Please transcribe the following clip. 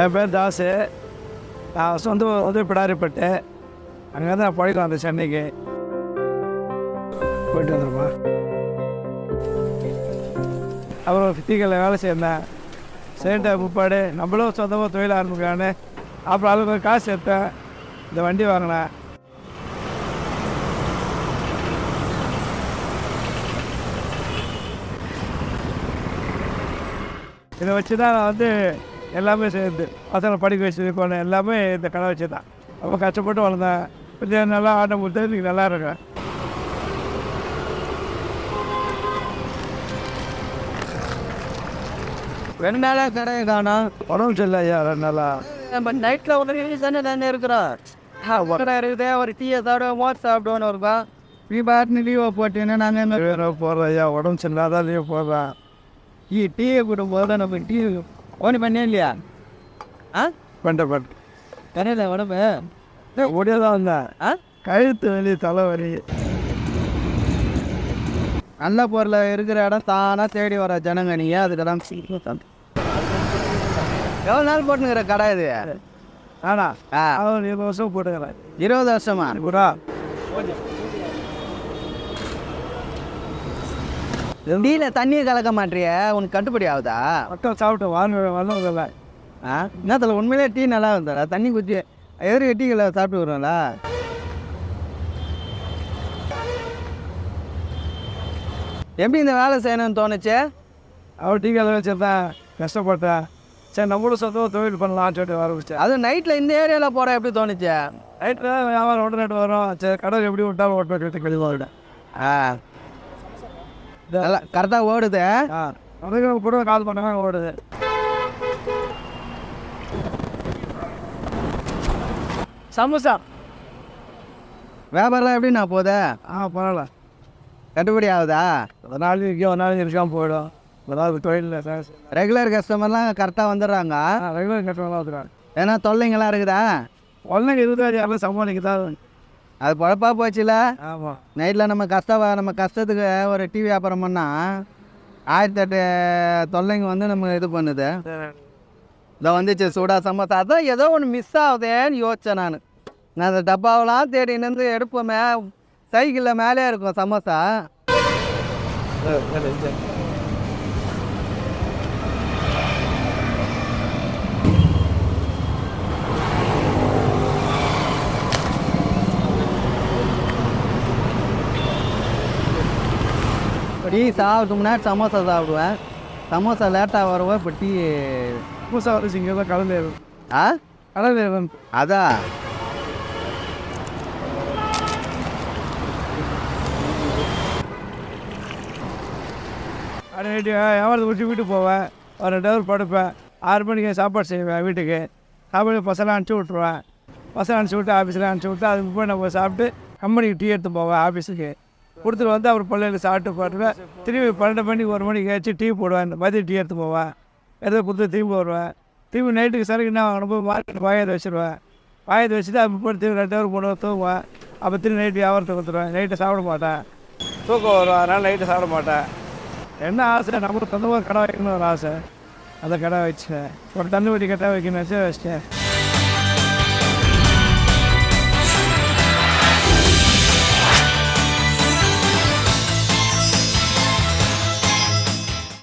என் பேர் தாசு நான் சொந்த வந்து பிடாரிப்பட்டு அங்கே தான் நான் பழக்கம் வந்தேன் சென்னைக்கு. போயிட்டு வந்துருமா அப்புறம் சித்திகளில் வேலை சேர்ந்தேன் சேர்ந்த முப்பாடு நம்மளும் சொந்தமாக தொழில் ஆரம்பிக்கலான்னு அப்புறம் அளவுக்கு காசு எடுத்தேன். இந்த வண்டி வாங்கினேன். இதை வச்சு தான் நான் வந்து எல்லாமே சேர்ந்து பசங்களை படிக்க வச்சு எல்லாமே இந்த கடை வச்சு தான். ரொம்ப கஷ்டப்பட்டு வளர்ந்தேன் கொஞ்சம் நல்லா ஆட்டம் கொடுத்து இன்னைக்கு நல்லா இருக்கேன் ரெண்டு நாளாக கடை காணோம். உடம்பு சரியில்லை ஐயா ரெண்டு நாளா. நம்ம நைட்டில் ஒரு நிமிஷம் தானே தானே இருக்கிறோம் கடை இருக்குது ஒரு டீயை சாப்பிட மோட் சாப்பிடுவோன்னு இருக்கோம் நீ பாட்டுன்னு லீவை போட்டீங்கன்னா நாங்கள் என்ன வேற போடுறேன் ஐயா உடம்பு சரியில்லை அதான் லீவ் போடுறேன் டீ டீயை கொடுக்கும்போது தான் நம்ம டீ ஓனி பண்ணே இல்லையா? ஆ? பண்ணிட்டேன் பண்ணிட்டேன் கரையில் உடம்பு. ஓடியே தான் வந்தேன். ஆ? கழுத்து வலி தலை வலி. நல்ல பொருள் இருக்கிற இடம் தானாக தேடி வர ஜனங்க. நீங்கள் அதுக்கெல்லாம் எவ்வளோ நாள் போட்டுங்கிற கடை இது? ஆனா இருபது வருஷம் போட்டுக்கிறேன். இருபது வருஷமா? குரா டீல தண்ணியை கலக்க மாட்டிய உனக்கு கட்டுப்படி ஆகுதா? மக்கள் சாப்பிட்டு வாங்க வரல ஆ? என்னத்தில் உண்மையிலே டீ நல்லா இருந்தாரா தண்ணி குச்சி எதிரி டீகளை சாப்பிட்டு வருவாங்களா எப்படி இந்த வேலை செய்யணும்னு தோணுச்சு? அவன் டீ கதை வச்சிருந்தேன் கஷ்டப்பட்டேன். சரி நம்மளும் சொந்தமாக தொழில் பண்ணலாம்னு சொல்லிட்டு ஆரம்பிச்சேன். அதுவும் நைட்டில் இந்த ஏரியாவில் போகிற எப்படி தோணுச்சு? நைட்டில் வியாபாரம் ஒன்று ரெண்டு வரும். சரி கடை எப்படி விட்டாலும் ஓட்டு கழிவாக விட ஆ. நல்லா கரெக்டாக ஓடுது. அதுக்கு கூட கால் பண்ணாங்க ஓடுது. சமோசா. வியாபாரம்லாம் எப்படி நான் போதே ஆ பரவாயில்ல. கட்டுப்படி ஆகுதா? ஒரு நாள் இருக்கோ ஒரு நாள் இருக்காமல் போயிடும். ஏதாவது தொழிலில் சார். ரெகுலர் கஸ்டமர்லாம் கரெக்டாக வந்துடுறாங்க. ரெகுலர் கட்டணம்லாம் வந்துடுவாங்க ஏன்னா தொல்லைங்களாம் இருக்குதா? ஒன்றைக்கு இருபது யாரும் சமாளிக்க தான் அது பொழப்பா போச்சுல? ஆமாம் நைட்டில் நம்ம கஷ்ட நம்ம கஷ்டத்துக்கு ஒரு டீ வியாபாரம் பண்ணால் ஆயிரத்தி எட்டு தொல்லைங்க வந்து நம்ம இது பண்ணுது. இதை வந்துச்சு சூடா சமோசா. அதான் ஏதோ ஒன்று மிஸ் ஆகுதேன்னு யோசித்தேன் நான். நான் அந்த டப்பாவெல்லாம் தேடி நின்று எடுப்போம் மே சைக்கிளில் மேலே இருக்கும் சமோசா. டீ சாப்பிட்டு முன்னாடி சமோசா சாப்பிடுவேன். சமோசா லேட்டாக வருவேன் இப்போ டீ பூசா வச்சு இங்கே தான் ஏறும் ஆ ஏறும் அதான் நைட்டு வியாபாரத்தை முடிச்சு வீட்டுக்கு போவேன். ஒரு ரெண்டு ஹவர் படுப்பேன். ஆறு மணிக்கு சாப்பாடு செய்வேன் வீட்டுக்கு. சாப்பாடு பசங்க அனுப்பிச்சி விட்ருவேன் பசங்க அனுப்பிச்சி விட்டு ஆஃபீஸில் அனுப்பிச்சி விட்டு அதுக்கு போய் நம்ம சாப்பிட்டு கம்பெனிக்கு டீ எடுத்து போவேன் ஆஃபீஸுக்கு கொடுத்துட்டு வந்து அப்புறம் பிள்ளைகளுக்கு சாப்பிட்டு போட்டுவேன் திரும்பி பன்னெண்டு மணிக்கு ஒரு மணிக்கு ஏச்சு டீ போடுவேன். மதியம் டீ எடுத்து போவேன். எடுத்து கொடுத்து திரும்பி வருவேன். திரும்பி நைட்டுக்கு சரக்கு என்ன வாங்கணும் போய் மார்க்கெட் வாயத்தை வச்சுருவேன். வாயத்தை வச்சுட்டு அப்போ போய் திரும்பி ரெண்டு ஹவர் மூணு ஹவர் தூங்குவேன். அப்போ திரும்பி நைட்டு வியாபாரத்தை கொடுத்துருவேன். நைட்டு சாப்பிட மாட்டேன். தூக்கம் வரும். அதனால் நைட்டு சாப்பிட மாட்டேன். என்ன ஆசை? நம்மளுக்கு சொந்தமாக கடை வைக்கணும்னு ஒரு ஆசை. அந்த கடை வச்சேன் ஒரு தண்ணி வட்டி கடை வைக்கணும்னு வச்சேன் வச்சிட்டேன்.